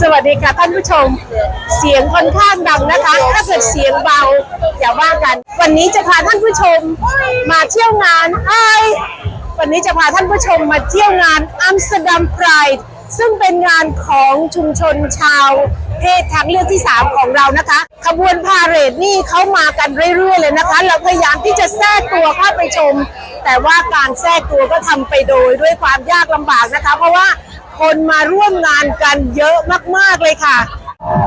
สวัสดีค่ะท่านผู้ชม เสียงค่อนข้างดังนะคะ ถ้าเกิดเสียงเบาอย่าว่ากัน วันนี้จะพาท่านผู้ชมมาเที่ยวงานไอวันนี้จะพาท่านผู้ชมมาเที่ยวงานอัมสเตอร์ดัมไพร์ ซึ่งเป็นงานของชุมชนชาวเพศทางเลือกที่ 3 ของเรานะคะ ขบวนพาเหรดนี่เขามากันเรื่อยๆเลยนะคะ เราพยายามที่จะแทรกตัวเข้าไปชม แต่ว่าการแทรกตัวก็ทำไปโดยด้วยความยากลำบากนะคะ เพราะว่าคนมาร่วมงานกันเยอะมากๆเลยค่ะ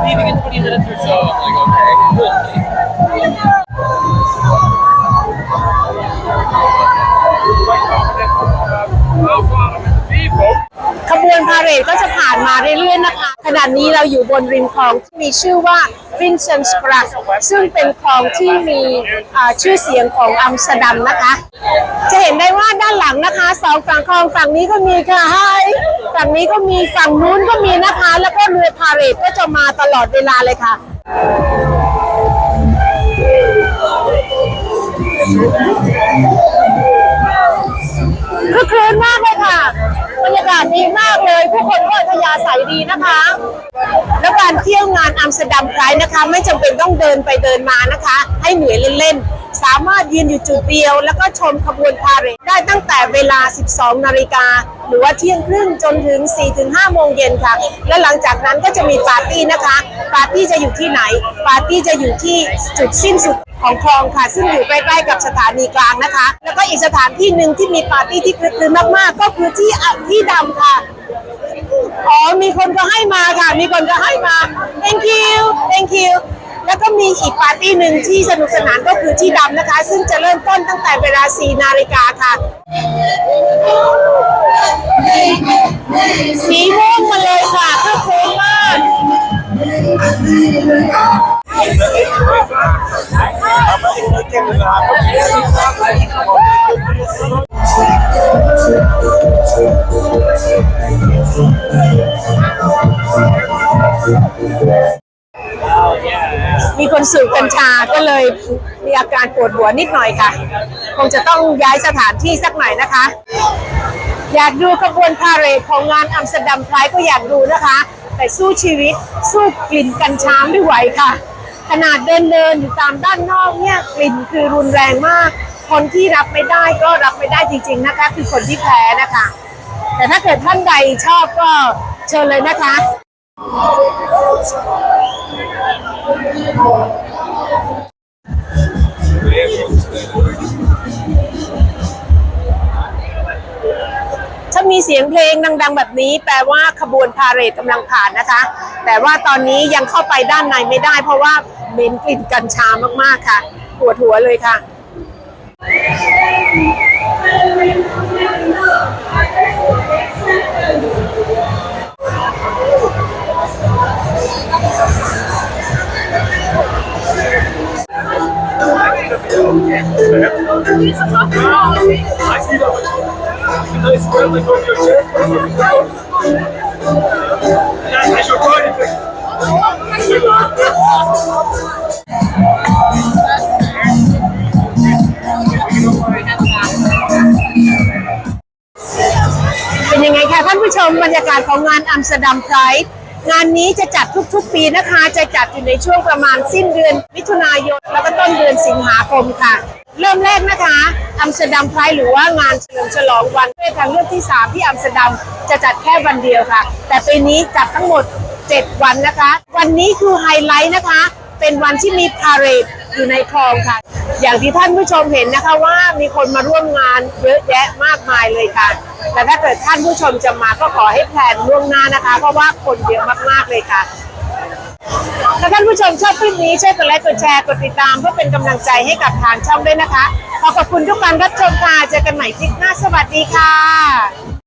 leaving in 20 minutes or so. I'm like, okay, good. วก็จะผ่านมาเรื่อยๆนะคะ ขณะนี้เราอยู่บนริมคลองที่มีชื่อว่า Vincent s p r a g ซึ่งเป็นคลองที่มีชื่อเสียงของอัมสเตอร์ดัมนะคะ จะเห็นได้ว่าด้านหลังนะคะสองฝั่งคลองฝั่งนี้ก็มีค่ะไฮฝั่งนี้ก็มีฝั่งนู้นก็มีนะคะ แล้วก็เรือพาเหรดก็จะมาตลอดเวลาเลยค่ะ กาศดีมากเลย ผู้คนก็ทยาสายดีนะคะ แล้วการเที่ยวงานอัมสเตอร์ดัมไพร์นะคะ ไม่จำเป็นต้องเดินไปเดินมานะคะ ให้เหนื่อยเล่นๆ สามารถยืนอยู่จุดเดียว แล้วก็ชมขบวนพาเหรดได้ตั้งแต่เวลา 12 นาฬิกา หรือว่าเที่ยงครึ่งจนถึง 4-5 โมงเย็นค่ะ และหลังจากนั้นก็จะมีปาร์ตี้นะคะ ปาร์ตี้จะอยู่ที่ไหน ปาร์ตี้จะอยู่ที่จุดสิ้นสุดของคลองค่ะ ซึ่งอยู่ใกล้ๆกับสถานีกลางนะคะ แล้วก็อีกสถานที่หนึ่งที่มีปาร์ตี้ที่คลึกคลืนมากๆ ก็คือที่อะที่ดำค่ะอ๋อมีคนก็ให้มาค่ะ มีคนก็ให้มา thank you thank you แล้วก็มีอีกปาร์ตี้หนึ่งที่สนุกสนานก็คือที่ดำนะคะ ซึ่งจะเริ่มต้นตั้งแต่เวลา 4 นาฬิกาค่ะ สีม่วงมาเลยค่ะคือโค้งมาก มีคนสูบกัญชาก็เลยมีอาการปวดหัวนิดหน่อยค่ะ คงจะต้องย้ายสถานที่สักหน่อยนะคะ อยากดูขบวนพาเหรดของงานอัมสเตอร์ดัมไพร์ก็อยากดูนะคะ แต่สู้ชีวิตสู้กลิ่นกัญชาไม่ไหวค่ะ ขนาดเดินเดินอยู่ตามด้านนอกเนี่ยกลิ่นคือรุนแรงมาก คนที่รับไม่ได้ก็รับไม่ได้จริง ๆนะคะ คือคนที่แพ้นะคะ แต่ถ้าเกิดท่านใดชอบก็เชิญเลยนะคะ มีเสียงเพลงดังๆ แบบนี้ แปลว่าขบวนพาเหรดกำลังผ่านนะคะ แต่ว่าตอนนี้ยังเข้าไปด้านในไม่ได้ เพราะว่าเหม็นกลิ่นกัญชามากๆค่ะปวดหัวเลยค่ะ Nice, well, like on your chest. Yeah, I should go anything. เป็นยังไงคะท่านผู้ชมบรรยากาศของงานอัมสเตอร์ดัมไพร์ งานนี้จะจัดทุกๆ ปีนะคะ จะจัดอยู่ในช่วงประมาณสิ้นเดือนมิถุนายน แล้วก็ต้นเดือนสิงหาคมค่ะ เริ่มแรกนะคะอัมสเตอร์ดัมไพร์หรือว่างานเฉลิมฉลองวันเพศทางเลือกที่ 3 ที่อัมสเตอร์ดัมจะจัดแค่วันเดียวค่ะ แต่ปีนี้จัดทั้งหมด 7 วันนะคะ วันนี้คือไฮไลท์นะคะ เป็นวันที่มีพาเรดอยู่ในคลองค่ะ อย่างที่ท่านผู้ชมเห็นนะคะว่ามีคนมาร่วมงานเยอะแยะมากมายเลยค่ะแต่ถ้าเกิดท่านผู้ชมจะมาก็ขอให้แพลนล่วงหน้านะคะ เพราะว่าคนเยอะมากๆเลยค่ะถ้าท่านผู้ชมชอบคลิปนี้ช่วยกดไลค์กดแชร์กดติดตามเพื่อเป็นกำลังใจให้กับทางช่องด้วยนะคะ ขอขอบคุณทุกการรับชมค่ะเจอกันใหม่คลิปหน้าสวัสดีค่ะ